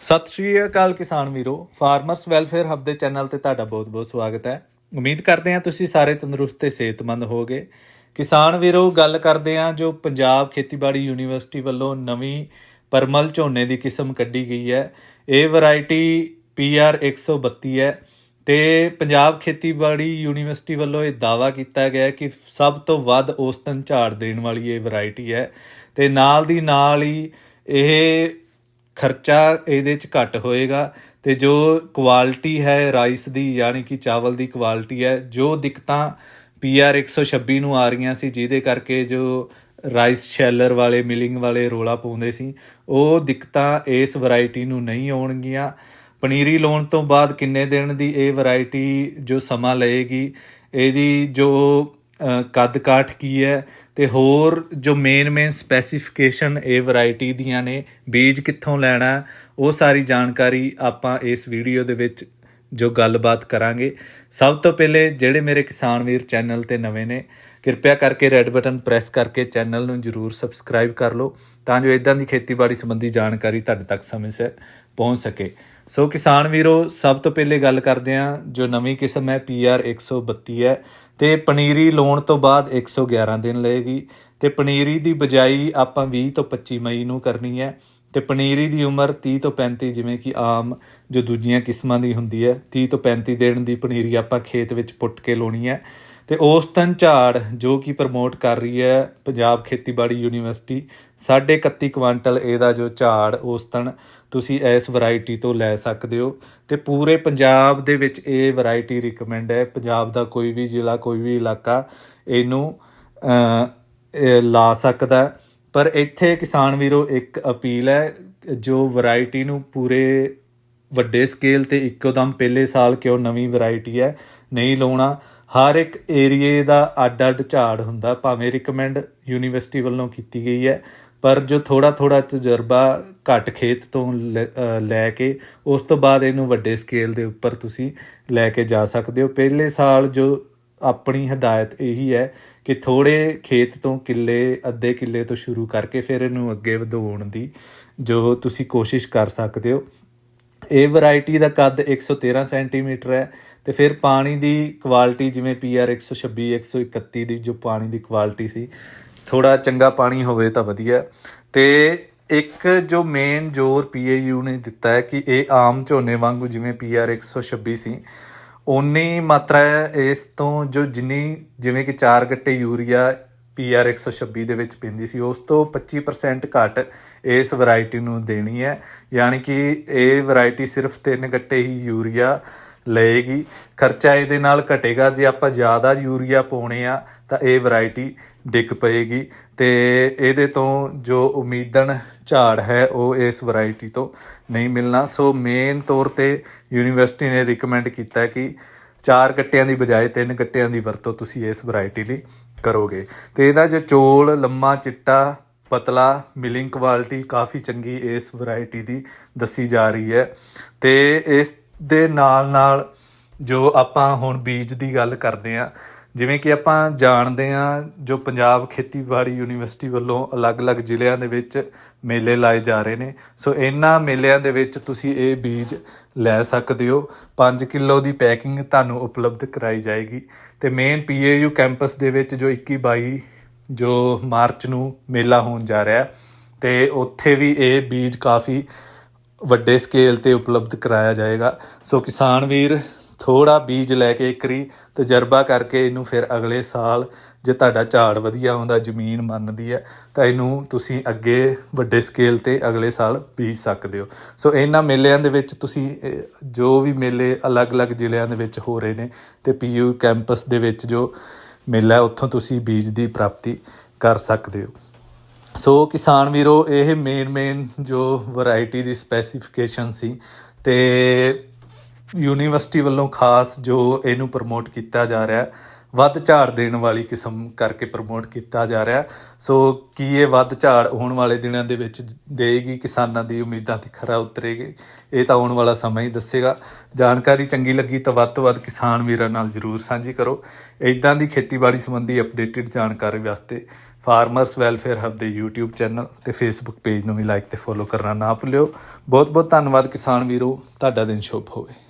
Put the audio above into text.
ਸਤਿ ਸ਼੍ਰੀ ਅਕਾਲ ਕਿਸਾਨ ਵੀਰੋ ਫਾਰਮਰਸ ਵੈਲਫੇਅਰ ਹੱਬ ਦੇ ਚੈਨਲ ਤੇ ਤੁਹਾਡਾ ਬਹੁਤ-ਬਹੁਤ ਸਵਾਗਤ ਹੈ। ਉਮੀਦ ਕਰਦੇ ਹਾਂ ਤੁਸੀਂ ਸਾਰੇ ਤੰਦਰੁਸਤ ਤੇ ਸਿਹਤਮੰਦ ਹੋਵੋਗੇ। ਕਿਸਾਨ ਵੀਰੋ, ਗੱਲ ਕਰਦੇ ਹਾਂ ਜੋ ਪੰਜਾਬ ਖੇਤੀਬਾੜੀ ਯੂਨੀਵਰਸਿਟੀ ਵੱਲੋਂ ਨਵੀਂ ਪਰਮਲ ਝੋਨੇ ਦੀ ਕਿਸਮ ਕੱਢੀ ਗਈ ਹੈ। ਇਹ ਵੈਰਾਈਟੀ PR 132 ਹੈ ਤੇ ਪੰਜਾਬ ਖੇਤੀਬਾੜੀ ਯੂਨੀਵਰਸਿਟੀ ਵੱਲੋਂ ਇਹ ਦਾਵਾ ਕੀਤਾ ਗਿਆ ਕਿ ਸਭ ਤੋਂ ਵੱਧ ਔਸਤਨ ਝਾੜ ਦੇਣ ਵਾਲੀ ਇਹ ਵੈਰਾਈਟੀ ਹੈ ਤੇ ਨਾਲ ਦੀ ਨਾਲ ਹੀ ਇਹ ਖਰਚਾ ਇਹਦੇ ਚ ਘੱਟ ਹੋਏਗਾ ਤੇ ਜੋ ਕੁਆਲਿਟੀ ਹੈ ਰਾਈਸ ਦੀ, ਯਾਨੀ ਕਿ ਚਾਵਲ ਦੀ ਕੁਆਲਿਟੀ ਹੈ, ਜੋ ਦਿੱਕਤਾਂ PR 126 ਨੂੰ ਆ ਰਹੀਆਂ ਸੀ, ਜਿਹਦੇ ਕਰਕੇ ਜੋ ਰਾਈਸ ਸ਼ੈਲਰ ਵਾਲੇ, ਮਿਲਿੰਗ ਵਾਲੇ ਰੋਲਾ ਪਾਉਂਦੇ ਸੀ, ਉਹ ਦਿੱਕਤਾਂ ਇਸ ਵੈਰਾਈਟੀ ਨੂੰ ਨਹੀਂ ਆਉਣਗੀਆਂ। ਪਨੀਰੀ ਲਾਉਣ ਤੋਂ ਬਾਅਦ ਕਿੰਨੇ ਦਿਨ ਦੀ ਇਹ ਵੈਰਾਈਟੀ ਜੋ ਸਮਾਂ ਲਏਗੀ, ਇਹਦੀ ਜੋ ਕੱਦ ਕਾਠ ਕੀ ਹੈ ਤੇ ਹੋਰ ਜੋ ਮੇਨ ਮੇਨ ਸਪੈਸੀਫਿਕੇਸ਼ਨ ਇਹ ਵੈਰਾਈਟੀ ਦੀਆਂ ਨੇ, ਬੀਜ ਕਿੱਥੋਂ ਲੈਣਾ, ਉਹ ਸਾਰੀ ਜਾਣਕਾਰੀ ਆਪਾਂ ਇਸ ਵੀਡੀਓ ਦੇ ਵਿੱਚ ਜੋ ਗੱਲਬਾਤ ਕਰਾਂਗੇ। ਸਭ ਤੋਂ ਪਹਿਲੇ ਜਿਹੜੇ ਮੇਰੇ ਕਿਸਾਨ ਵੀਰ ਚੈਨਲ ਤੇ ਨਵੇਂ ਨੇ ਕਿਰਪਾ ਕਰਕੇ ਰੈੱਡ ਬਟਨ ਪ੍ਰੈਸ ਕਰਕੇ ਚੈਨਲ ਨੂੰ ਜਰੂਰ ਸਬਸਕ੍ਰਾਈਬ ਕਰ ਲਓ ਤਾਂ ਜੋ ਇਦਾਂ ਦੀ ਖੇਤੀਬਾੜੀ ਸੰਬੰਧੀ ਜਾਣਕਾਰੀ ਤੁਹਾਡੇ ਤੱਕ ਸਮੇਂ ਸਿਰ ਪਹੁੰਚ ਸਕੇ। ਸੋ ਕਿਸਾਨ ਵੀਰੋ, ਸਭ ਤੋਂ ਪਹਿਲੇ ਗੱਲ ਕਰਦੇ ਹਾਂ, ਜੋ ਨਵੀਂ ਕਿਸਮ ਹੈ PR 132 ਹੈ ਤੇ ਪਨੀਰੀ ਲਾਉਣ ਤੋਂ ਬਾਅਦ 111 ਦਿਨ ਲਏਗੀ ਤੇ ਪਨੀਰੀ ਦੀ ਬਜਾਈ ਆਪਾਂ 20 ਤੋਂ 25 ਮਈ ਨੂੰ ਕਰਨੀ ਹੈ ਤੇ ਪਨੀਰੀ ਦੀ ਉਮਰ 30 ਤੋਂ 35 ਜਿਵੇਂ ਕਿ ਆਮ ਜੋ ਦੂਜੀਆਂ ਕਿਸਮਾਂ ਦੀ ਹੁੰਦੀ ਹੈ 30 ਤੋਂ 35 ਦਿਨ ਦੀ ਪਨੀਰੀ ਆਪਾਂ ਖੇਤ ਵਿੱਚ ਪੁੱਟ ਕੇ ਲਾਉਣੀ ਹੈ। ਤੇ ਔਸਤਨ ਝਾੜ ਜੋ ਕਿ ਪ੍ਰਮੋਟ ਕਰ ਰਹੀ ਹੈ ਪੰਜਾਬ ਖੇਤੀਬਾੜੀ ਯੂਨੀਵਰਸਿਟੀ 31 ਕੁਆਂਟਲ ਇਹਦਾ ਜੋ ਝਾੜ ਔਸਤਨ ਤੁਸੀਂ ਇਸ ਵੈਰਾਈਟੀ ਤੋਂ ਲੈ ਸਕਦੇ ਹੋ ਤੇ ਪੂਰੇ ਪੰਜਾਬ ਦੇ ਵਿੱਚ ਇਹ ਵੈਰਾਈਟੀ ਰਿਕਮੈਂਡ ਹੈ। ਪੰਜਾਬ ਦਾ ਕੋਈ ਵੀ ਜ਼ਿਲ੍ਹਾ, ਕੋਈ ਵੀ ਇਲਾਕਾ ਇਹਨੂੰ ਲਾ ਸਕਦਾ ਪਰ ਇੱਥੇ ਕਿਸਾਨ ਵੀਰੋ ਇੱਕ ਅਪੀਲ ਹੈ, ਜੋ ਵੈਰਾਈਟੀ ਨੂੰ ਪੂਰੇ ਵੱਡੇ ਸਕੇਲ ਤੇ ਇੱਕੋ ਦਮ ਪਹਿਲੇ ਸਾਲ ਕਿਉਂ ਨਵੀਂ ਵੈਰਾਈਟੀ ਹੈ, ਨਹੀਂ ਲਾਉਣਾ। ਹਰ ਇੱਕ ਏਰੀਏ ਦਾ ਅੱਡ-ਅੱਡ ਝਾੜ ਹੁੰਦਾ, ਭਾਵੇਂ ਰਿਕਮੈਂਡ ਯੂਨੀਵਰਸਿਟੀ ਵੱਲੋਂ ਕੀਤੀ ਗਈ ਹੈ, ਪਰ ਜੋ ਥੋੜਾ ਥੋੜਾ ਤਜਰਬਾ ਘੱਟ ਖੇਤ ਤੋਂ ਲੈ- ਲੈ ਕੇ, ਉਸ ਤੋਂ ਬਾਅਦ ਇਹਨੂੰ ਵੱਡੇ ਸਕੇਲ ਦੇ ਉੱਪਰ ਤੁਸੀਂ ਲੈ ਕੇ ਜਾ ਸਕਦੇ ਹੋ। ਪਹਿਲੇ ਸਾਲ ਜੋ ਆਪਣੀ ਹਦਾਇਤ ਇਹੀ ਹੈ ਕਿ ਥੋੜੇ ਖੇਤ ਤੋਂ ਕਿੱਲੇ, ਅੱਧੇ ਕਿੱਲੇ ਤੋਂ ਸ਼ੁਰੂ ਕਰਕੇ ਫਿਰ ਇਹਨੂੰ ਅੱਗੇ ਵਧਾਉਣ ਦੀ ਜੋ ਤੁਸੀਂ ਕੋਸ਼ਿਸ਼ ਕਰ ਸਕਦੇ ਹੋ। ਇਹ ਵੈਰਾਈਟੀ ਦਾ ਕੱਦ 113 ਸੈਂਟੀਮੀਟਰ ਹੈ ਤੇ ਫਿਰ ਪਾਣੀ ਦੀ ਕੁਆਲਿਟੀ ਜਿਵੇਂ PR 126 131 ਦੀ ਜੋ ਪਾਣੀ ਦੀ ਕੁਆਲਿਟੀ ਸੀ ਥੋੜਾ ਚੰਗਾ ਪਾਣੀ ਹੋਵੇ ਤਾਂ ਵਧੀਆ। ਤੇ ਇੱਕ ਜੋ ਮੇਨ ਜ਼ੋਰ PAU ਨੇ ਦਿੱਤਾ ਹੈ ਕਿ ਇਹ ਆਮ ਝੋਨੇ ਵਾਂਗੂ ਜਿਵੇਂ PR 126 ਸੀ ਉਨੀ ਮਾਤਰਾ ਇਸ ਤੋਂ ਜੋ ਜਿੰਨੀ ਜਿਵੇਂ ਕਿ 4 ਗੱਟੇ ਯੂਰੀਆ PR 126 ਦੇ ਵਿੱਚ ਪੈਂਦੀ ਸੀ। ਉਸ ਤੋਂ 25% ਘੱਟ ਇਸ ਵੈਰਾਈਟੀ ਨੂੰ ਦੇਣੀ ਹੈ। ਯਾਨੀ ਕਿ ਇਹ ਵੈਰਾਈਟੀ ਸਿਰਫ ਤਿੰਨ ਗੱਟੇ ਹੀ ਯੂਰੀਆ ਲਏਗੀ। ਖਰਚਾ ਇਹਦੇ ਨਾਲ ਘਟੇਗਾ। ਜੇ ਆਪਾਂ ਜ਼ਿਆਦਾ ਯੂਰੀਆ ਪਾਉਣੇ ਆ, ਤਾਂ ਇਹ ਵੈਰਾਈਟੀ ਡਿੱਗ ਪਏਗੀ। ਤੇ ਇਹਦੇ ਤੋਂ ਜੋ ਉਮੀਦਨ ਝਾੜ ਹੈ, ਉਹ ਇਸ ਵੈਰਾਈਟੀ ਤੋਂ ਨਹੀਂ ਮਿਲਣਾ। ਸੋ ਮੇਨ ਤੌਰ ਤੇ ਯੂਨੀਵਰਸਿਟੀ ਨੇ ਰეკਮੈਂਡ ਕੀਤਾ ਕਿ ਚਾਰ ਗੱਟਿਆਂ ਦੀ ਬਜਾਏ ਤਿੰਨ ਗੱਟਿਆਂ ਦੀ ਵਰਤੋਂ ਤੁਸੀਂ ਇਸ ਵੈਰਾਈਟੀ ਲਈ ਕਰੋਗੇ। ਤੇ ਇਹਦਾ ਜੋ ਚੋਲ, ਲੰਮਾ ਚਿੱਟਾ, ਪਤਲਾ ਮਿਲਿੰਗ ਕੁਆਲਿਟੀ ਕਾਫੀ ਚੰਗੀ ਇਸ ਵੈਰਾਈਟੀ ਦੀ ਦੱਸੀ ਜਾ ਰਹੀ ਹੈ। ਤੇ ਇਸ ਦੇ ਨਾਲ ਨਾਲ ਜੋ ਆਪਾਂ ਹੁਣ ਬੀਜ ਦੀ ਗੱਲ ਕਰਦੇ ਆ ਜਿਵੇਂ ਕਿ ਆਪਾਂ ਜਾਣਦੇ ਹਾਂ ਜੋ ਪੰਜਾਬ ਖੇਤੀਬਾੜੀ ਯੂਨੀਵਰਸਿਟੀ ਵੱਲੋਂ ਅਲੱਗ-ਅਲੱਗ ਜ਼ਿਲ੍ਹਿਆਂ ਦੇ ਵਿੱਚ ਮੇਲੇ ਲਾਏ ਜਾ ਰਹੇ ਨੇ। ਸੋ ਇਹਨਾਂ ਮੇਲਿਆਂ ਦੇ ਵਿੱਚ ਤੁਸੀਂ ਇਹ ਬੀਜ ਲੈ ਸਕਦੇ ਹੋ। 5 ਕਿਲੋ ਦੀ ਪੈਕਿੰਗ ਤੁਹਾਨੂੰ ਉਪਲਬਧ ਕਰਾਈ ਜਾਏਗੀ। ਤੇ ਮੇਨ ਪੀਏਯੂ ਕੈਂਪਸ ਦੇ ਵਿੱਚ ਜੋ 21 22 ਜੋ ਮਾਰਚ ਨੂੰ ਮੇਲਾ ਹੋਣ ਜਾ ਰਿਹਾ ਹੈ, ਤੇ ਉੱਥੇ ਵੀ ਇਹ ਬੀਜ ਕਾਫੀ ਵੱਡੇ ਸਕੇਲ ਤੇ ਉਪਲਬਧ ਕਰਾਇਆ ਜਾਏਗਾ। ਸੋ ਕਿਸਾਨ ਵੀਰ ਥੋੜਾ ਬੀਜ ਲੈ ਕੇ ਇੱਕਰੀ ਤਜਰਬਾ ਕਰਕੇ ਇਹਨੂੰ ਫਿਰ ਅਗਲੇ ਸਾਲ ਜੇ ਤੁਹਾਡਾ ਝਾੜ ਵਧੀਆ ਆਉਂਦਾ, ਜ਼ਮੀਨ ਮੰਨਦੀ ਹੈ, ਤਾਂ ਇਹਨੂੰ ਤੁਸੀਂ ਅੱਗੇ ਵੱਡੇ ਸਕੇਲ ਤੇ ਅਗਲੇ ਸਾਲ ਬੀਜ ਸਕਦੇ ਹੋ। ਸੋ ਇਹਨਾਂ ਮੇਲਿਆਂ ਦੇ ਵਿੱਚ ਤੁਸੀਂ ਜੋ ਵੀ ਮੇਲੇ ਅਲੱਗ-ਅਲੱਗ ਜ਼ਿਲ੍ਹਿਆਂ ਦੇ ਵਿੱਚ ਹੋ ਰਹੇ ਨੇ ਤੇ ਪੀਯੂ ਕੈਂਪਸ ਦੇ ਵਿੱਚ ਜੋ ਮੇਲਾ ਉੱਥੋਂ ਤੁਸੀਂ ਬੀਜ ਦੀ ਪ੍ਰਾਪਤੀ ਕਰ ਸਕਦੇ ਹੋ। ਸੋ ਕਿਸਾਨ ਵੀਰੋ, ਇਹ ਮੇਨ ਮੇਨ ਜੋ ਵੈਰਾਈਟੀ ਦੀ ਸਪੈਸੀਫਿਕੇਸ਼ਨ ਸੀ ਤੇ ਯੂਨੀਵਰਸਿਟੀ ਵੱਲੋਂ ਖਾਸ ਜੋ ਇਹਨੂੰ ਪ੍ਰਮੋਟ ਕੀਤਾ ਜਾ ਰਿਹਾ ਹੈ, ਵੱਧ ਝਾੜ ਦੇਣ ਵਾਲੀ ਕਿਸਮ ਕਰਕੇ ਪ੍ਰਮੋਟ ਕੀਤਾ ਜਾ ਰਿਹਾ ਸੋ ਕੀ ਇਹ ਵੱਧ ਝਾੜ ਆਉਣ ਵਾਲੇ ਦਿਨਾਂ ਦੇ ਵਿੱਚ ਦੇਗੀ ਕਿਸਾਨਾਂ ਦੀ ਉਮੀਦਾਂ ਤੇ ਖਰਾ ਉਤਰੇਗੀ ਇਹ ਤਾਂ ਆਉਣ ਵਾਲਾ ਸਮਾਂ ਹੀ ਦੱਸੇਗਾ। ਜਾਣਕਾਰੀ ਚੰਗੀ ਲੱਗੀ ਤਾਂ ਵੱਧ ਤੋਂ ਵੱਧ ਕਿਸਾਨ ਵੀਰਾਂ ਨਾਲ ਜਰੂਰ ਸਾਂਝੀ ਕਰੋ। ਇਦਾਂ ਦੀ ਖੇਤੀਬਾੜੀ ਸੰਬੰਧੀ ਅਪਡੇਟਡ ਜਾਣਕਾਰੀ ਵਾਸਤੇ ਫਾਰਮਰਸ ਵੈਲਫੇਅਰ ਹੱਬ ਦੇ YouTube ਚੈਨਲ ਤੇ Facebook ਪੇਜ ਨੂੰ ਵੀ ਲਾਈਕ ਤੇ ਫੋਲੋ ਕਰਨਾ ਨਾ ਭੁੱਲਿਓ। ਬਹੁਤ ਬਹੁਤ ਧੰਨਵਾਦ ਕਿਸਾਨ ਵੀਰੋ। ਤੁਹਾਡਾ ਦਿਨ ਸ਼ੁਭ ਹੋਵੇ।